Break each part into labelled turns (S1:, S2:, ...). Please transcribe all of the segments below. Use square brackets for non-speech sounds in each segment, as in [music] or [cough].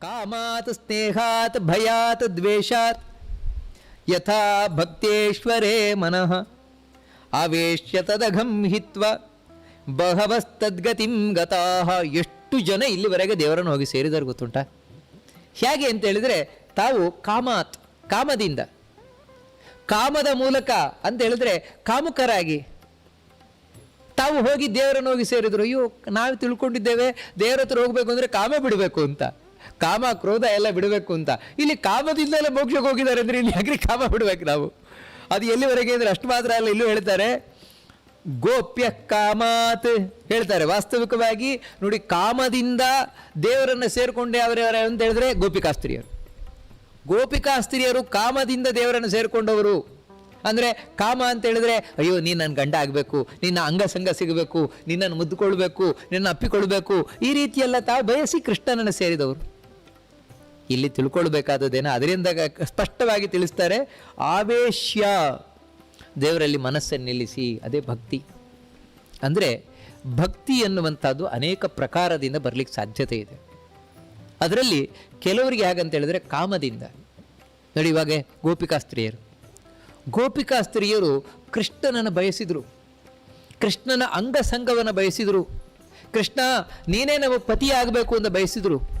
S1: ಕಾಮಾತ್ ಸ್ನೇಹಾತ್ ಭಯಾತ್ ದ್ವೇಷಾತ್ ಯಥಾ ಭಕ್ತೇಶ್ವರೇ ಮನಃ ಆವೇಶ್ಯ ತದಘಂ ಹಿತ್ವ ಬಹವಸ್ತದ್ಗತಿಂ ಗತಾಹ. ಎಷ್ಟು ಜನ ಇಲ್ಲಿವರೆಗೆ ದೇವರನ್ನು ಹೋಗಿ ಸೇರಿದಾರೆ ಗೊತ್ತುಂಟ? ಹೇಗೆ ಅಂತ ಹೇಳಿದ್ರೆ ತಾವು ಕಾಮಾತ್, ಕಾಮದಿಂದ. ಕಾಮದ ಮೂಲಕ ಅಂತ ಹೇಳಿದ್ರೆ ಕಾಮುಕರಾಗಿ. ತಾವು ಹೋಗಿ ದೇವರನ್ನು ಹೋಗಿ ಸೇರಿದ್ರು, ಅಯ್ಯೋ, ನಾವು ತಿಳ್ಕೊಂಡಿದ್ದೇವೆ ದೇವರ ಹತ್ರ ಹೋಗ್ಬೇಕು ಅಂದರೆ ಕಾಮ ಬಿಡಬೇಕು ಅಂತ. ಕಾಮ ಕ್ರೋಧ ಎಲ್ಲ ಬಿಡಬೇಕು ಅಂತ. ಇಲ್ಲಿ ಕಾಮದಿಂದಲೇ ಮೋಕ್ಷಕ್ಕೆ ಹೋಗಿದ್ದಾರೆ ಅಂದರೆ ಇಲ್ಲಿ ಯಾಕ್ರಿ ಕಾಮ ಬಿಡಬೇಕು ನಾವು? ಅದು ಎಲ್ಲಿವರೆಗೆ ಅಂದರೆ ಅಷ್ಟು ಮಾತ್ರ ಅಲ್ಲ, ಇಲ್ಲೂ ಹೇಳ್ತಾರೆ, ಗೋಪ್ಯ ಕಾಮಾತ್ ಹೇಳ್ತಾರೆ. ವಾಸ್ತವಿಕವಾಗಿ ನೋಡಿ, ಕಾಮದಿಂದ ದೇವರನ್ನು ಸೇರಿಕೊಂಡೆ ಅವರವರ ಅಂತ ಹೇಳಿದ್ರೆ ಗೋಪಿಕಾಸ್ತ್ರೀಯರು. ಗೋಪಿಕಾಸ್ತ್ರೀಯರು ಕಾಮದಿಂದ ದೇವರನ್ನು ಸೇರಿಕೊಂಡವರು. ಅಂದರೆ ಕಾಮ ಅಂತ ಹೇಳಿದ್ರೆ, ಅಯ್ಯೋ, ನೀನು ನನ್ನ ಗಂಡ ಆಗಬೇಕು, ನಿನ್ನ ಅಂಗಸಂಗ ಸಿಗಬೇಕು, ನಿನ್ನನ್ನು ಮುದ್ದುಕೊಳ್ಬೇಕು ನಿನ್ನ ಅಪ್ಪಿಕೊಳ್ಬೇಕು. ಈ ರೀತಿಯೆಲ್ಲ ತಾವು ಬಯಸಿ ಕೃಷ್ಣನನ್ನು ಸೇರಿದವರು. ಇಲ್ಲಿ ತಿಳ್ಕೊಳ್ಬೇಕಾದದ್ದೇನೋ? ಅದರಿಂದ ಸ್ಪಷ್ಟವಾಗಿ ತಿಳಿಸ್ತಾರೆ, ಆವೇಶ್ಯ. ದೇವರಲ್ಲಿ ಮನಸ್ಸನ್ನು ನಿಲ್ಲಿಸಿ, ಅದೇ ಭಕ್ತಿ. ಅಂದರೆ ಭಕ್ತಿ ಎನ್ನುವಂಥದ್ದು ಅನೇಕ ಪ್ರಕಾರದಿಂದ ಬರಲಿಕ್ಕೆ ಸಾಧ್ಯತೆ ಇದೆ. ಅದರಲ್ಲಿ ಕೆಲವರಿಗೆ ಹೇಗಂತ ಹೇಳಿದ್ರೆ ಕಾಮದಿಂದ. ನೋಡಿ ಇವಾಗ ಗೋಪಿಕಾ ಸ್ತ್ರೀಯರು ಕೃಷ್ಣನನ್ನು ಬಯಸಿದರು. ಕೃಷ್ಣನ ಅಂಗಸಂಗವನ್ನು ಬಯಸಿದರು. ಕೃಷ್ಣ, ನೀನೇ ನಮ್ಮ ಪತಿಯಾಗಬೇಕು ಅಂತ ಬಯಸಿದರು.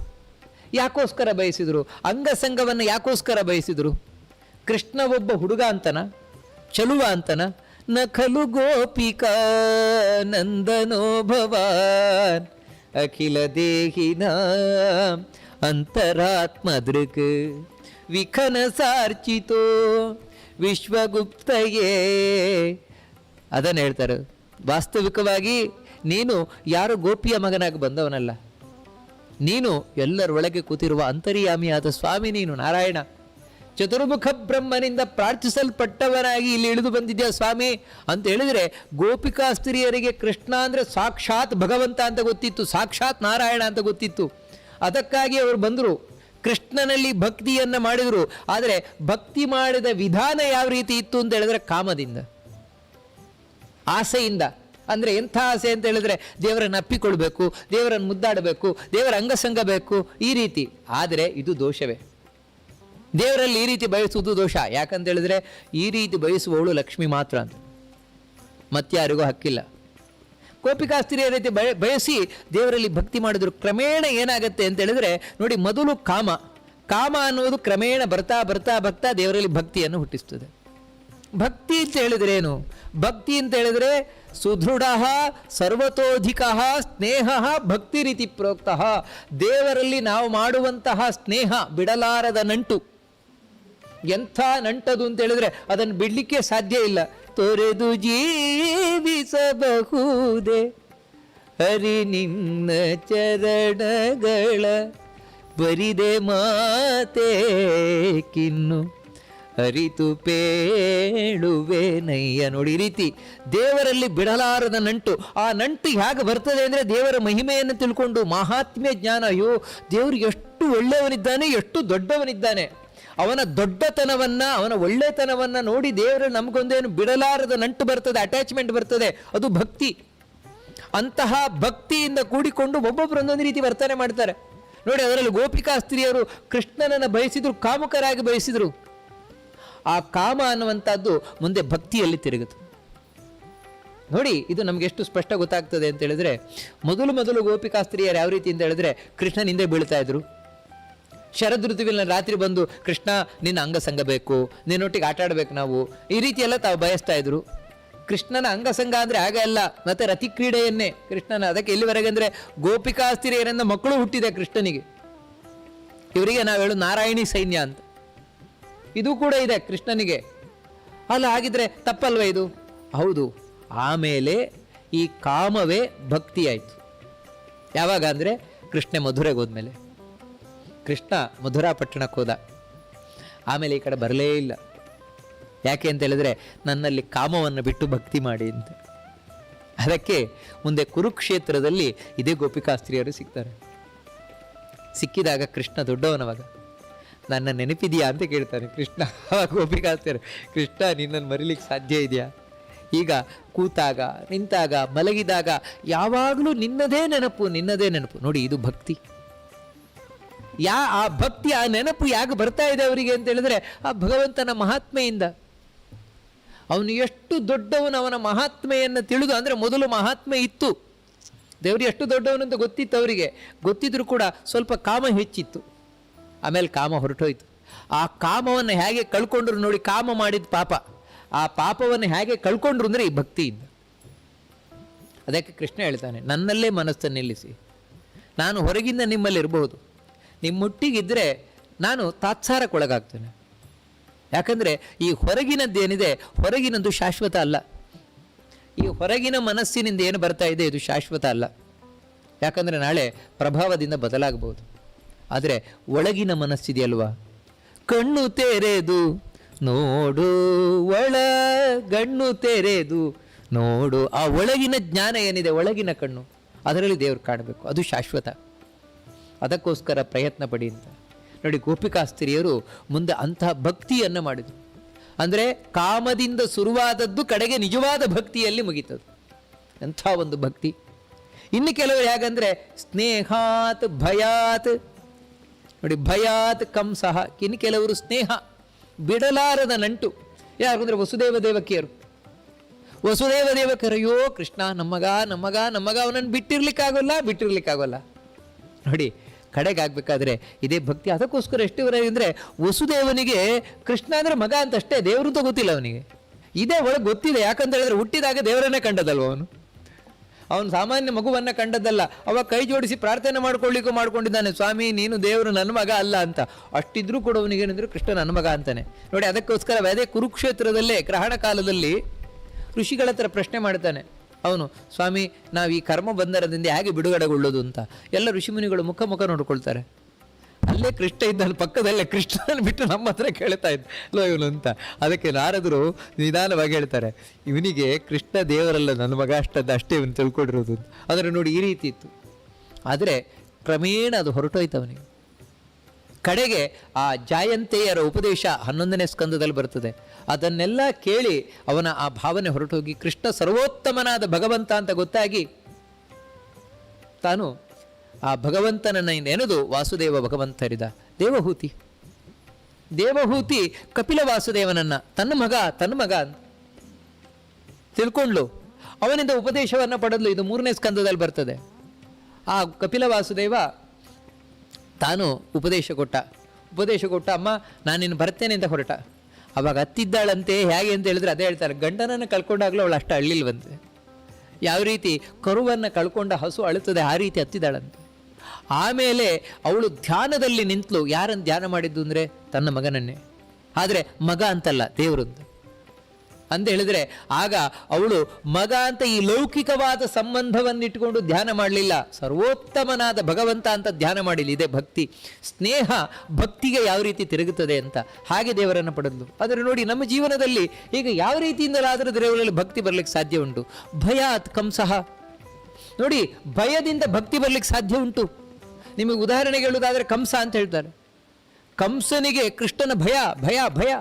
S1: ಯಾಕೋಸ್ಕರ ಬಯಸಿದರು? ಅಂಗಸಂಗವನ್ನು ಯಾಕೋಸ್ಕರ ಬಯಸಿದರು? ಕೃಷ್ಣ ಒಬ್ಬ ಹುಡುಗ ಅಂತನ? ಚಲುವ ಅಂತನ? ನ ಖಲು ಗೋಪಿಕಾ ನಂದನೋ ಭವಾನ್ ಅಖಿಲ ದೇಹಿನ ಅಂತರಾತ್ಮ ದೃಕ್ ವಿಖನ ಸಾರ್ಚಿತೋ ವಿಶ್ವಗುಪ್ತಯೇ. ಅದನ್ನು ಹೇಳ್ತಾರೆ. ವಾಸ್ತವಿಕವಾಗಿ ನೀನು ಯಾರು ಗೋಪಿಯ ಮಗನಾಗಿ ಬಂದವನಲ್ಲ. ನೀನು ಎಲ್ಲರೊಳಗೆ ಕೂತಿರುವ ಅಂತರ್ಯಾಮಿಯಾದ ಸ್ವಾಮಿ ನೀನು ನಾರಾಯಣ. ಚತುರ್ಮುಖ ಬ್ರಹ್ಮನಿಂದ ಪ್ರಾರ್ಥಿಸಲ್ಪಟ್ಟವನಾಗಿ ಇಲ್ಲಿ ಇಳಿದು ಬಂದಿದ್ಯಾ ಸ್ವಾಮಿ? ಅಂತ ಹೇಳಿದ್ರೆ ಗೋಪಿಕಾಸ್ತ್ರೀಯರಿಗೆ ಕೃಷ್ಣ ಅಂದರೆ ಸಾಕ್ಷಾತ್ ಭಗವಂತ ಅಂತ ಗೊತ್ತಿತ್ತು, ಸಾಕ್ಷಾತ್ ನಾರಾಯಣ ಅಂತ ಗೊತ್ತಿತ್ತು. ಅದಕ್ಕಾಗಿ ಅವರು ಬಂದರು. ಕೃಷ್ಣನಲ್ಲಿ ಭಕ್ತಿಯನ್ನು ಮಾಡಿದರು. ಆದರೆ ಭಕ್ತಿ ಮಾಡಿದ ವಿಧಾನ ಯಾವ ರೀತಿ ಇತ್ತು ಅಂತ ಹೇಳಿದ್ರೆ ಕಾಮದಿಂದ, ಆಸೆಯಿಂದ. ಅಂದರೆ ಎಂಥ ಆಸೆ ಅಂತ ಹೇಳಿದ್ರೆ ದೇವರನ್ನು ಅಪ್ಪಿಕೊಳ್ಬೇಕು, ದೇವರನ್ನು ಮುದ್ದಾಡಬೇಕು, ದೇವರ ಅಂಗಸಂಗ ಬೇಕು, ಈ ರೀತಿ. ಆದರೆ ಇದು ದೋಷವೇ. ದೇವರಲ್ಲಿ ಈ ರೀತಿ ಬಯಸುವುದು ದೋಷ. ಯಾಕಂತ ಹೇಳಿದ್ರೆ ಈ ರೀತಿ ಬಯಸುವವಳು ಲಕ್ಷ್ಮಿ ಮಾತ್ರ ಅಂತ. ಮತ್ತಾರಿಗೂ ಹಕ್ಕಿಲ್ಲ. ಕೋಪಿಕಾಸ್ತ್ರೀಯ ರೀತಿ ಬಯ, ಬಯಸಿ ದೇವರಲ್ಲಿ ಭಕ್ತಿ ಮಾಡಿದ್ರು ಕ್ರಮೇಣ ಏನಾಗುತ್ತೆ ಅಂತ ಹೇಳಿದ್ರೆ ನೋಡಿ ಮೊದಲು ಕಾಮ. ಕಾಮ ಅನ್ನುವುದು ಕ್ರಮೇಣ ಬರ್ತಾ ಬರ್ತಾ ಬರ್ತಾ ದೇವರಲ್ಲಿ ಭಕ್ತಿಯನ್ನು ಹುಟ್ಟಿಸ್ತದೆ. ಭಕ್ತಿ ಅಂತ ಹೇಳಿದ್ರೆ ಏನು? ಭಕ್ತಿ ಅಂತ ಹೇಳಿದ್ರೆ ಸುದೃಢ ಸರ್ವತೋಧಿಕ, ಸ್ನೇಹ, ಭಕ್ತಿ ರೀತಿ ಪ್ರೋಕ್ತ. ದೇವರಲ್ಲಿ ನಾವು ಮಾಡುವಂತಹ ಸ್ನೇಹ ಬಿಡಲಾರದ ನಂಟು. ಎಂಥ ನಂಟದು ಅಂತ ಹೇಳಿದ್ರೆ ಅದನ್ನು ಬಿಡಲಿಕ್ಕೆ ಸಾಧ್ಯ ಇಲ್ಲ. ತೊರೆದು ಜೀವಿಸಬಹುದೇ? ಹರಿ ನಿನ್ನ ಚರಣಗಳ, ಬರಿದೆ ಮಾತೆ ಕಿನ್ನು. ಅರಿತು ಪೇಳುವೆ ನಯ್ಯ ನೋಡಿ ರೀತಿ, ದೇವರಲ್ಲಿ ಬಿಡಲಾರದ ನಂಟು, ಆ ನಂಟು ಹೇಗೆ ಬರ್ತದೆ ಅಂದರೆ ದೇವರ ಮಹಿಮೆಯನ್ನು ತಿಳ್ಕೊಂಡು ಮಹಾತ್ಮ್ಯ ಜ್ಞಾನ, ಅಯ್ಯೋ, ದೇವರು ಎಷ್ಟು ಒಳ್ಳೆಯವನಿದ್ದಾನೆ, ಎಷ್ಟು ದೊಡ್ಡವನಿದ್ದಾನೆ. ಅವನ ದೊಡ್ಡತನವನ್ನ, ಅವನ ಒಳ್ಳೆತನವನ್ನು ನೋಡಿ ದೇವರ ನಮಗೊಂದೇನು ಬಿಡಲಾರದ ನಂಟು ಬರ್ತದೆ ಅಟ್ಯಾಚ್ಮೆಂಟ್ ಬರ್ತದೆ, ಅದು ಭಕ್ತಿ. ಅಂತಹ ಭಕ್ತಿಯಿಂದ ಕೂಡಿಕೊಂಡು ಒಬ್ಬೊಬ್ಬರು ಒಂದೊಂದು ರೀತಿ ವರ್ತನೆ ಮಾಡ್ತಾರೆ. ನೋಡಿ, ಅದರಲ್ಲಿ ಗೋಪಿಕಾ ಸ್ತ್ರೀಯರು ಕೃಷ್ಣನನ್ನು ಬಯಸಿದ್ರು, ಕಾಮುಕರಾಗಿ ಬಯಸಿದ್ರು. ಆ ಕಾಮ ಅನ್ನುವಂಥದ್ದು ಮುಂದೆ ಭಕ್ತಿಯಲ್ಲಿ ತಿರುಗಿತು ನೋಡಿ, ಇದು ನಮಗೆ ಎಷ್ಟು ಸ್ಪಷ್ಟ ಗೊತ್ತಾಗ್ತದೆ ಅಂತ ಹೇಳಿದ್ರೆ, ಮೊದಲು ಮೊದಲು ಗೋಪಿಕಾಸ್ತ್ರೀಯರು ಯಾವ ರೀತಿ ಅಂತ ಹೇಳಿದ್ರೆ ಕೃಷ್ಣನ ಹಿಂದೆ ಬೀಳ್ತಾ ಇದ್ರು. ಶರದ್ ಋತುವಿನ ರಾತ್ರಿ ಬಂದು, ಕೃಷ್ಣ, ನಿನ್ನ ಅಂಗಸಂಗ ಬೇಕು, ನಿನ್ನೊಟ್ಟಿಗೆ ಆಟ ಆಡ್ಬೇಕು ನಾವು, ಈ ರೀತಿ ಎಲ್ಲ ತಾವು ಬಯಸ್ತಾ ಇದ್ರು. ಕೃಷ್ಣನ ಅಂಗಸಂಗ ಅಂದರೆ ಆಗ ಅಲ್ಲ, ಮತ್ತೆ ರತಿ ಕ್ರೀಡೆಯನ್ನೇ ಕೃಷ್ಣನ ಅದಕ್ಕೆ ಎಲ್ಲಿವರೆಗೆ ಅಂದರೆ, ಗೋಪಿಕಾಸ್ತಿರಿಯರಿಂದ ಮಕ್ಕಳು ಹುಟ್ಟಿದೆ ಕೃಷ್ಣನಿಗೆ. ಇವರಿಗೆ ನಾವು ಹೇಳು ನಾರಾಯಣಿ ಸೈನ್ಯ ಅಂತ. ಇದು ಕೂಡ ಇದೆ ಕೃಷ್ಣನಿಗೆ. ಅಲ್ಲ, ಹಾಗಿದ್ರೆ ತಪ್ಪಲ್ವ ಇದು? ಹೌದು, ಆಮೇಲೆ ಈ ಕಾಮವೇ ಭಕ್ತಿ ಆಯಿತು ಯಾವಾಗ ಅಂದರೆ ಕೃಷ್ಣ ಮಧುರೆಗೆ ಹೋದ್ಮೇಲೆ. ಕೃಷ್ಣ ಮಧುರಾ ಪಟ್ಟಣಕ್ಕೆ ಹೋದ. ಆಮೇಲೆ ಈ ಕಡೆ ಬರಲೇ ಇಲ್ಲ. ಯಾಕೆ ಅಂತ ಹೇಳಿದ್ರೆ ನನ್ನಲ್ಲಿ ಕಾಮವನ್ನು ಬಿಟ್ಟು ಭಕ್ತಿ ಮಾಡಿ ಅಂತ. ಅದಕ್ಕೆ ಮುಂದೆ ಕುರುಕ್ಷೇತ್ರದಲ್ಲಿ ಇದೇ ಗೋಪಿಕಾಸ್ತ್ರೀಯರು ಸಿಗ್ತಾರೆ. ಸಿಕ್ಕಿದಾಗ ಕೃಷ್ಣ ದೊಡ್ಡವನವಾಗ. ನನ್ನ ನೆನಪಿದೆಯಾ ಅಂತ ಕೇಳ್ತಾನೆ ಕೃಷ್ಣ ಗೋಪಿಕಾಸ್ತಾರೆ ಕೃಷ್ಣ, ನಿನ್ನನ್ನು ಮರಿಲಿಕ್ಕೆ ಸಾಧ್ಯ ಇದೆಯಾ? ಈಗ ಕೂತಾಗ, ನಿಂತಾಗ, ಮಲಗಿದಾಗ ಯಾವಾಗಲೂ ನಿನ್ನದೇ ನೆನಪು ನಿನ್ನದೇ ನೆನಪು. ನೋಡಿ, ಇದು ಭಕ್ತಿ. ಯಾ, ಆ ಭಕ್ತಿ, ಆ ನೆನಪು ಯಾಕೆ ಬರ್ತಾ ಇದೆ ಅವರಿಗೆ ಅಂತ ಹೇಳಿದ್ರೆ, ಆ ಭಗವಂತನ ಮಹಾತ್ಮೆಯಿಂದ. ಅವನು ಎಷ್ಟು ದೊಡ್ಡವನು, ಅವನ ಮಹಾತ್ಮೆಯನ್ನು ತಿಳಿದು, ಅಂದರೆ ಮೊದಲು ಮಹಾತ್ಮೆ ಇತ್ತು. ದೇವರು ಎಷ್ಟು ದೊಡ್ಡವನು ಅಂತ ಗೊತ್ತಿತ್ತು ಅವರಿಗೆ. ಗೊತ್ತಿದ್ರೂ ಕೂಡ ಸ್ವಲ್ಪ ಕಾಮ ಹೆಚ್ಚಿತ್ತು. ಆಮೇಲೆ ಕಾಮ ಹೊರಟೋಯ್ತು. ಆ ಕಾಮವನ್ನು ಹೇಗೆ ಕಳ್ಕೊಂಡ್ರು ನೋಡಿ ಕಾಮ ಮಾಡಿದ ಪಾಪ. ಆ ಪಾಪವನ್ನು ಹೇಗೆ ಕಳ್ಕೊಂಡ್ರು ಅಂದರೆ ಈ ಭಕ್ತಿಯಿಂದ ಅದಕ್ಕೆ ಕೃಷ್ಣ ಹೇಳ್ತಾನೆ, ನನ್ನಲ್ಲೇ ಮನಸ್ಸನ್ನು ನಿಲ್ಲಿಸಿ. ನಾನು ಹೊರಗಿಂದ ನಿಮ್ಮಲ್ಲಿ ಇರಬಹುದು ನಿಮ್ಮೊಟ್ಟಿಗಿದ್ದರೆ ನಾನು ತಾತ್ಸಾರಕ್ಕೊಳಗಾಗ್ತೇನೆ. ಯಾಕಂದರೆ ಈ ಹೊರಗಿನದ್ದೇನಿದೆ, ಹೊರಗಿನದ್ದು ಶಾಶ್ವತ ಅಲ್ಲ. ಈ ಹೊರಗಿನ ಮನಸ್ಸಿನಿಂದ ಏನು ಬರ್ತಾ ಇದೆ, ಇದು ಶಾಶ್ವತ ಅಲ್ಲ. ಯಾಕಂದರೆ ನಾಳೆ ಪ್ರಭಾವದಿಂದ ಬದಲಾಗಬಹುದು. ಆದರೆ ಒಳಗಿನ ಮನಸ್ಸಿದೆಯಲ್ವಾ ಕಣ್ಣು ತೆರೆದು ನೋಡು ಒಳ, ಗಣ್ಣು ತೆರೆದು ನೋಡು. ಆ ಒಳಗಿನ ಜ್ಞಾನ ಏನಿದೆ? ಒಳಗಿನ ಕಣ್ಣು. ಅದರಲ್ಲಿ ದೇವರು ಕಾಣಬೇಕು. ಅದು ಶಾಶ್ವತ. ಅದಕ್ಕೋಸ್ಕರ ಪ್ರಯತ್ನ ಪಡಿ ಅಂತ. ನೋಡಿ ಗೋಪಿಕಾಸ್ತ್ರೀಯರು ಮುಂದೆ ಅಂತಹ ಭಕ್ತಿಯನ್ನು ಮಾಡಿದರು. ಅಂದರೆ ಕಾಮದಿಂದ ಶುರುವಾದದ್ದು ಕಡೆಗೆ ನಿಜವಾದ ಭಕ್ತಿಯಲ್ಲಿ ಮುಗೀತದು. ಅಂಥ ಒಂದು ಭಕ್ತಿ. ಇನ್ನು ಕೆಲವರು ಹೇಗಂದರೆ, ಸ್ನೇಹಾತ್ ಭಯಾತ್ ನೋಡಿ, ಭಯಾತ್ ಕಂಸಹ ಇನ್ನು ಕೆಲವರು ಸ್ನೇಹ, ಬಿಡಲಾರದ ನಂಟು. ಯಾರು ಅಂದರೆ ವಸುದೇವ ದೇವಕಿಯರು. ವಸುದೇವ ದೇವಕರಯ್ಯೋ ಕೃಷ್ಣ, ನಮ್ಮಗ ನಮ್ಮಗ ನಮ್ಮಗ ಅವನನ್ನು ಬಿಟ್ಟಿರ್ಲಿಕ್ಕಾಗೋಲ್ಲ ಬಿಟ್ಟಿರ್ಲಿಕ್ಕಾಗೋಲ್ಲ. ನೋಡಿ ಕಡೆಗಾಗಬೇಕಾದ್ರೆ ಇದೇ ಭಕ್ತಿ. ಅದಕ್ಕೋಸ್ಕರ ಎಷ್ಟು ಅಂದರೆ, ವಸುದೇವನಿಗೆ ಕೃಷ್ಣ ಅಂದರೆ ಮಗ ಅಂತ ಅಷ್ಟೇ ದೇವರು ಅಂತ ಗೊತ್ತಿಲ್ಲ ಅವನಿಗೆ. ಇದೇ ಒಳಗೆ ಗೊತ್ತಿದೆ, ಯಾಕಂತ ಹೇಳಿದ್ರೆ ಹುಟ್ಟಿದಾಗ ದೇವರನ್ನೇ ಕಂಡದಲ್ವ ಅವನು. ಅವನು ಸಾಮಾನ್ಯ ಮಗುವನ್ನು ಕಂಡದ್ದಲ್ಲ. ಅವ ಕೈ ಜೋಡಿಸಿ ಪ್ರಾರ್ಥನೆ ಮಾಡ್ಕೊಳ್ಳಿಕ್ಕೂ ಮಾಡ್ಕೊಂಡಿದ್ದಾನೆ. ಸ್ವಾಮಿ, ನೀನು ದೇವರು ನನ್ನ ಮಗ ಅಲ್ಲ ಅಂತ. ಅಷ್ಟಿದ್ರೂ ಕೂಡ ಅವನಿಗೇನಿದ್ರು ಕೃಷ್ಣ ನನ್ನ ಮಗ ಅಂತಾನೆ. ನೋಡಿ, ಅದಕ್ಕೋಸ್ಕರ ಅದೇ ಕುರುಕ್ಷೇತ್ರದಲ್ಲೇ, ಗ್ರಹಣ ಕಾಲದಲ್ಲಿ ಋಷಿಗಳ ಹತ್ರ ಪ್ರಶ್ನೆ ಮಾಡ್ತಾನೆ. ಅವನು, ಸ್ವಾಮಿ, ನಾವು ಈ ಕರ್ಮ ಬಂಧನದಿಂದ ಹೇಗೆ ಬಿಡುಗಡೆಗೊಳ್ಳೋದು ಅಂತ? ಎಲ್ಲ ಋಷಿಮುನಿಗಳು ಮುಖ ಮುಖ ನೋಡ್ಕೊಳ್ತಾರೆ. ಅಲ್ಲೇ ಕೃಷ್ಣ ಇದ್ದಾನೆ, ಪಕ್ಕದಲ್ಲೇ ಕೃಷ್ಣನ ಬಿಟ್ಟು ನಮ್ಮ ಹತ್ರ ಕೇಳ್ತಾ ಇದ್ದ. ಇವನು ಅಂತ. ಅದಕ್ಕೆ ನಾರದರು ನಿಧಾನವಾಗಿ ಹೇಳ್ತಾರೆ, ಇವನಿಗೆ ಕೃಷ್ಣ ದೇವರಲ್ಲ, ನನ್ನ ಮಗ ಅಷ್ಟದ್ದು ಅಷ್ಟೇ ಇವನು ತಿಳ್ಕೊಂಡಿರೋದು. ಆದರೆ ನೋಡಿ ಈ ರೀತಿ ಇತ್ತು. ಆದರೆ ಕ್ರಮೇಣ ಅದು ಹೊರಟೋಯ್ತು ಅವನಿಗೆ. ಕಡೆಗೆ ಆ ಜಾಯಂತೆಯರ ಉಪದೇಶ ಹನ್ನೊಂದನೇ ಸ್ಕಂದದಲ್ಲಿ ಬರ್ತದೆ ಅದನ್ನೆಲ್ಲ ಕೇಳಿ ಅವನ ಆ ಭಾವನೆ ಹೊರಟೋಗಿ, ಕೃಷ್ಣ ಸರ್ವೋತ್ತಮನಾದ ಭಗವಂತ ಅಂತ ಗೊತ್ತಾಗಿ ತಾನು ಆ ಭಗವಂತನನ್ನು ನೆನೆದು ವಾಸುದೇವ ಭಗವಂತರಿದ? ದೇವಹೂತಿ. ದೇವಹೂತಿ ಕಪಿಲ ವಾಸುದೇವನನ್ನ, ತನ್ನ ಮಗ ತನ್ನ ಮಗ ತಿಳ್ಕೊಂಡ್ಲು. ಅವನಿಂದ ಉಪದೇಶವನ್ನು ಪಡೆದ್ಲು, ಇದು ಮೂರನೇ ಸ್ಕಂದದಲ್ಲಿ ಬರ್ತದೆ. ಆ ಕಪಿಲ ವಾಸುದೇವ ತಾನು ಉಪದೇಶ ಕೊಟ್ಟ. ಉಪದೇಶ ಕೊಟ್ಟ, ಅಮ್ಮ, ನಾನು ಇನ್ನು ಬರ್ತೇನೆ ಅಂತ ಹೊರಟ. ಅವಾಗ ಹತ್ತಿದ್ದಾಳಂತೆ ಹೇಗೆ ಅಂತ ಹೇಳಿದ್ರೆ ಅದೇ ಹೇಳ್ತಾರೆ. ಗಂಡನನ್ನು ಕಳ್ಕೊಂಡಾಗಲೂ ಅವಳು ಅಷ್ಟು ಅಳ್ಳಿಲ್ವಂತೆ. ಯಾವ ರೀತಿ ಕರುವನ್ನು ಕಳ್ಕೊಂಡ ಹಸು ಅಳುತ್ತದೆ, ಆ ರೀತಿ ಹತ್ತಿದ್ದಾಳಂತೆ ಆಮೇಲೆ ಅವಳು ಧ್ಯಾನದಲ್ಲಿ ನಿಂತಲು. ಯಾರನ್ನು ಧ್ಯಾನ ಮಾಡಿದ್ದು ಅಂದರೆ ತನ್ನ ಮಗನನ್ನೇ. ಆದರೆ ಮಗ ಅಂತಲ್ಲ, ದೇವರದ್ದು. ಅಂತ ಹೇಳಿದ್ರೆ ಆಗ ಅವಳು ಮಗ ಅಂತ ಈ ಲೌಕಿಕವಾದ ಸಂಬಂಧವನ್ನಿಟ್ಟುಕೊಂಡು ಧ್ಯಾನ ಮಾಡಲಿಲ್ಲ. ಸರ್ವೋತ್ತಮನಾದ ಭಗವಂತ ಅಂತ ಧ್ಯಾನ ಮಾಡಿಲ್ಲ. ಇದೇ ಭಕ್ತಿ. ಸ್ನೇಹ ಭಕ್ತಿಗೆ ಯಾವ ರೀತಿ ತಿರುಗುತ್ತದೆ ಅಂತ ಹಾಗೆ ದೇವರನ್ನು ಪಡೆದು ಆದರೆ ನೋಡಿ, ನಮ್ಮ ಜೀವನದಲ್ಲಿ ಈಗ ಯಾವ ರೀತಿಯಿಂದಲಾದರೂ ದೇವರಲ್ಲಿ ಭಕ್ತಿ ಬರಲಿಕ್ಕೆ ಸಾಧ್ಯ ಉಂಟು. ಭಯಾತ್ ಕಂಸಹ ನೋಡಿ, ಭಯದಿಂದ ಭಕ್ತಿ ಬರಲಿಕ್ಕೆ ಸಾಧ್ಯ ಉಂಟು. ನಿಮಗೆ ಉದಾಹರಣೆಗೆ ಹೇಳುವುದಾದರೆ ಕಂಸ ಅಂತ ಹೇಳ್ತಾರೆ. ಕಂಸನಿಗೆ ಕೃಷ್ಣನ ಭಯ ಭಯ ಭಯ.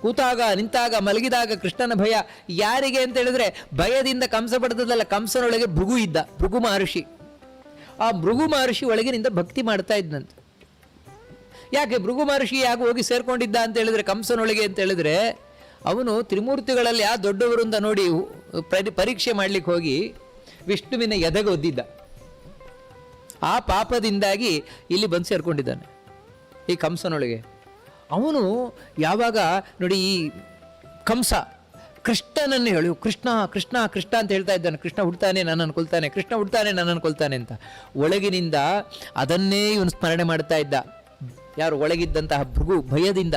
S1: ಕೂತಾಗ, ನಿಂತಾಗ, ಮಲಗಿದಾಗ ಕೃಷ್ಣನ ಭಯ. ಯಾರಿಗೆ ಅಂತ ಹೇಳಿದ್ರೆ, ಭಯದಿಂದ ಕಂಸ ಪಡೆದದಲ್ಲ ಕಂಸನೊಳಗೆ ಭೃಗು ಇದ್ದ, ಭೃಗು ಮಹರ್ಷಿ. ಆ ಭೃಗು ಮಹರ್ಷಿ ಒಳಗಿನಿಂದ ಭಕ್ತಿ ಮಾಡ್ತಾ ಇದ್ದಂತೆ ಯಾಕೆ ಭೃಗು ಮಹರ್ಷಿ ಯಾಕೆ ಹೋಗಿ ಸೇರ್ಕೊಂಡಿದ್ದ ಅಂತ ಹೇಳಿದ್ರೆ, ಕಂಸನೊಳಗೆ ಅಂತ ಹೇಳಿದ್ರೆ, ಅವನು ತ್ರಿಮೂರ್ತಿಗಳಲ್ಲಿ ಆ ದೊಡ್ಡವರು ನೋಡಿ ಪರೀಕ್ಷೆ ಮಾಡ್ಲಿಕ್ಕೆ ಹೋಗಿ ವಿಷ್ಣುವಿನ ಎದೆಗೆ ಒದ್ದಿದ್ದ. ಆ ಪಾಪದಿಂದಾಗಿ ಇಲ್ಲಿ ಬಂದು ಸೇರ್ಕೊಂಡಿದ್ದಾನೆ ಈ ಕಂಸನೊಳಗೆ. ಅವನು ಯಾವಾಗ ನೋಡಿ ಈ ಕಂಸ ಕೃಷ್ಣನನ್ನು ಹೇಳು, ಕೃಷ್ಣ ಕೃಷ್ಣ ಕೃಷ್ಣ ಅಂತ ಹೇಳ್ತಾ ಇದ್ದಾನೆ, ಕೃಷ್ಣ ಹುಡ್ತಾನೆ ನನ್ನನ್ನು ಕೊಲ್ತಾನೆ ಕೃಷ್ಣ ಹುಡ್ತಾನೆ ನನ್ನನ್ನು ಕೊಲ್ತಾನೆ ಅಂತ. ಒಳಗಿನಿಂದ ಅದನ್ನೇ ಇವನು ಸ್ಮರಣೆ ಮಾಡ್ತಾ ಇದ್ದ. ಯಾರು ಒಳಗಿದ್ದಂತಹ ಭೃಗು ಭಯದಿಂದ.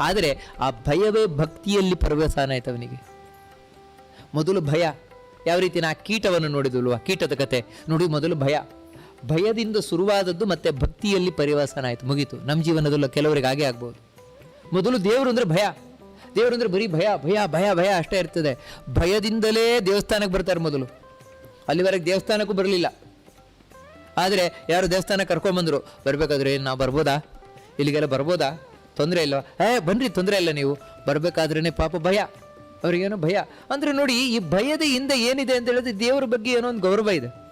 S1: ಆದರೆ ಆ ಭಯವೇ ಭಕ್ತಿಯಲ್ಲಿ ಪರ್ವಸಾನ ಆಯ್ತು ಅವನಿಗೆ. ಮೊದಲು ಭಯ ಯಾವ ರೀತಿ ನಾ ಕೀಟವನ್ನು ನೋಡಿದ್ವಲ್ವ? ಕೀಟದ ಕತೆ. ನೋಡಿ ಮೊದಲು ಭಯ. ಭಯದಿಂದ ಶುರುವಾದದ್ದು ಮತ್ತೆ ಭಕ್ತಿಯಲ್ಲಿ ಪರಿವರ್ತನ ಆಯಿತು ಮುಗೀತು. ನಮ್ಮ ಜೀವನದಲ್ಲ ಕೆಲವರಿಗೆ ಹಾಗೆ ಆಗ್ಬೋದು. ಮೊದಲು ದೇವರು ಅಂದರೆ ಭಯ. ದೇವರು ಅಂದರೆ ಬರೀ ಭಯ ಭಯ ಭಯ ಭಯ ಅಷ್ಟೇ ಇರ್ತದೆ. ಭಯದಿಂದಲೇ ದೇವಸ್ಥಾನಕ್ಕೆ ಬರ್ತಾರೆ ಮೊದಲು. ಅಲ್ಲಿವರೆಗೆ ದೇವಸ್ಥಾನಕ್ಕೂ ಬರಲಿಲ್ಲ. ಆದರೆ ಯಾರು ದೇವಸ್ಥಾನ ಕರ್ಕೊಂಬಂದರು ಬರಬೇಕಾದ್ರೆ ಏನು, ನಾವು ಬರ್ಬೋದಾ? ಇಲ್ಲಿಗೆಲ್ಲ ಬರ್ಬೋದಾ? ತೊಂದರೆ ಇಲ್ಲವಾ ಏ ಬನ್ನಿರಿ ತೊಂದರೆ ಇಲ್ಲ ನೀವು. ಬರಬೇಕಾದ್ರೇ ಪಾಪ ಭಯ. ಅವ್ರಿಗೇನೋ ಭಯ. ಅಂದರೆ ನೋಡಿ, ಈ ಭಯದ ಹಿಂದೆ ಏನಿದೆ ಅಂತ ಹೇಳಿದ್ರೆ ದೇವರ ಬಗ್ಗೆ ಏನೋ ಒಂದು ಗೌರವ ಇದೆ.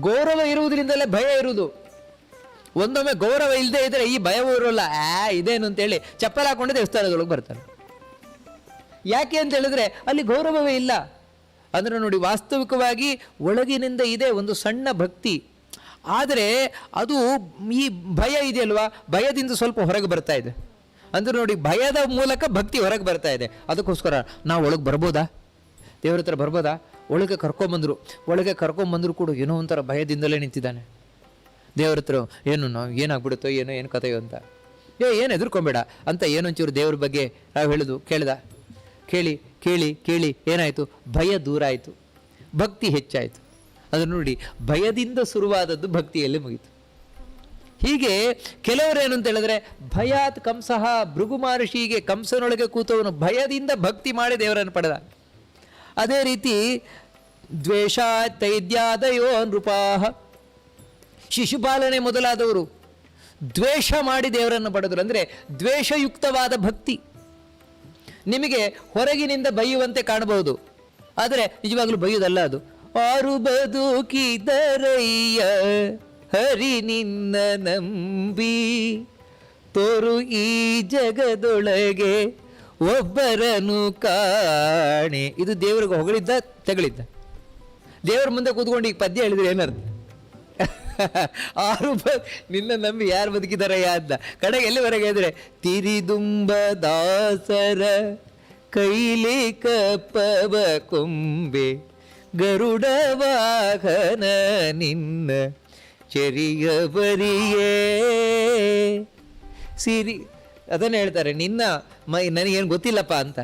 S1: ಗೌರವ ಇರುವುದರಿಂದಲೇ ಭಯ ಇರುವುದು. ಒಂದೊಮ್ಮೆ ಗೌರವ ಇಲ್ಲದೆ ಇದ್ರೆ ಈ ಭಯವೂ ಇರೋಲ್ಲ. ಆ, ಇದೇನು ಅಂತೇಳಿ ಚಪ್ಪಲ್ ಹಾಕೊಂಡು ದೇವಸ್ಥಾನದೊಳಗೆ ಬರ್ತಾರೆ. ಯಾಕೆ ಅಂತ ಹೇಳಿದ್ರೆ ಅಲ್ಲಿ ಗೌರವವೇ ಇಲ್ಲ. ಅಂದ್ರೆ ನೋಡಿ, ವಾಸ್ತವಿಕವಾಗಿ ಒಳಗಿನಿಂದ ಇದೆ ಒಂದು ಸಣ್ಣ ಭಕ್ತಿ. ಆದರೆ ಅದು ಈ ಭಯ ಇದೆಯಲ್ವಾ? ಭಯದಿಂದ ಸ್ವಲ್ಪ ಹೊರಗೆ ಬರ್ತಾ ಇದೆ. ಅಂದ್ರೆ ನೋಡಿ ಭಯದ ಮೂಲಕ ಭಕ್ತಿ ಹೊರಗೆ ಬರ್ತಾ ಇದೆ. ಅದಕ್ಕೋಸ್ಕರ ನಾವು ಒಳಗೆ ಬರ್ಬೋದಾ? ದೇವ್ರ ಹತ್ರ ಬರ್ಬೋದಾ? ಒಳಗೆ ಕರ್ಕೊಂಬಂದರು. ಒಳಗೆ ಕರ್ಕೊಂಬಂದ್ರು ಕೂಡ ಏನೋ ಒಂಥರ ಭಯದಿಂದಲೇ ನಿಂತಿದ್ದಾನೆ. ದೇವ್ರ ಹತ್ರ ಏನು ನಾವು ಏನಾಗ್ಬಿಡುತ್ತೋ, ಏನೋ, ಏನು ಕಥೆಯೋ ಅಂತ. ಏ, ಏನು ಎದುರ್ಕೊಂಬೇಡ ಅಂತ ಏನೊಂಚೂರು ದೇವ್ರ ಬಗ್ಗೆ ನಾವು ಹೇಳಿದು. ಕೇಳಿದ? ಕೇಳಿ ಕೇಳಿ ಕೇಳಿ, ಏನಾಯಿತು? ಭಯ ದೂರ ಆಯಿತು. ಭಕ್ತಿ ಹೆಚ್ಚಾಯಿತು. ಅದನ್ನು ನೋಡಿ, ಭಯದಿಂದ ಶುರುವಾದದ್ದು ಭಕ್ತಿಯಲ್ಲಿ ಮುಗೀತು. ಹೀಗೆ ಕೆಲವರು ಏನಂತ ಹೇಳಿದ್ರೆ, ಭಯಾತ್ ಕಂಸಃ ಭೃಗು ಮಹರ್ಷಿಗೆ ಕಂಸನೊಳಗೆ ಕೂತವನು ಭಯದಿಂದ ಭಕ್ತಿ ಮಾಡಿ ದೇವರನ್ನು ಪಡೆದ. ಅದೇ ರೀತಿ ದ್ವೇಷ ತೈದ್ಯಾದಯೋ ನೃಪಾಹ ಶಿಶುಪಾಲನೆ ಮೊದಲಾದವರು ದ್ವೇಷ ಮಾಡಿ ದೇವರನ್ನು ಪಡೆದರು. ಅಂದರೆ ದ್ವೇಷಯುಕ್ತವಾದ ಭಕ್ತಿ. ನಿಮಗೆ ಹೊರಗಿನಿಂದ ಬೈಯುವಂತೆ ಕಾಣಬಹುದು. ಆದರೆ ನಿಜವಾಗ್ಲೂ ಬೈಯುವುದಲ್ಲ ಅದು. ಆರು ಬದುಕಿದರಯ್ಯ. ಹರಿ ನಿನ್ನ ನಂಬಿ. ತೋರು ಈ ಜಗದೊಳಗೆ ಒಬ್ಬರನು ಕಾಣೆ. ಇದು ದೇವರಿಗೆ ಹೊಗಳಿದ್ದ, ತೆಗಳಿದ್ದ. ದೇವರ ಮುಂದೆ ಕೂತ್ಕೊಂಡು ಈಗ ಪದ್ಯ ಹೇಳಿದ್ರೆ ಏನರ್ಥ [laughs] ಆರು ನಿನ್ನ ನಂಬಿ ಯಾರು ಬದುಕಿದಾರ ಅಂತ. ಕಡೆಗೆ ಎಲ್ಲಿವರೆಗೆ ಇದ್ರೆ ತಿರಿದುಂಬ ದಾಸರ, ಕೈಲಿ ಕಪ್ಪವ ಕೊಂಬೆ ಗರುಡ ವಾಹನ ನಿನ್ನ. ಚೆರಿಯ ಬರಿಯೇ ಸಿರಿ, ಅದನ್ನು ಹೇಳ್ತಾರೆ, ನಿನ್ನ ಮೈ, ನನಗೇನು ಗೊತ್ತಿಲ್ಲಪ್ಪ ಅಂತ.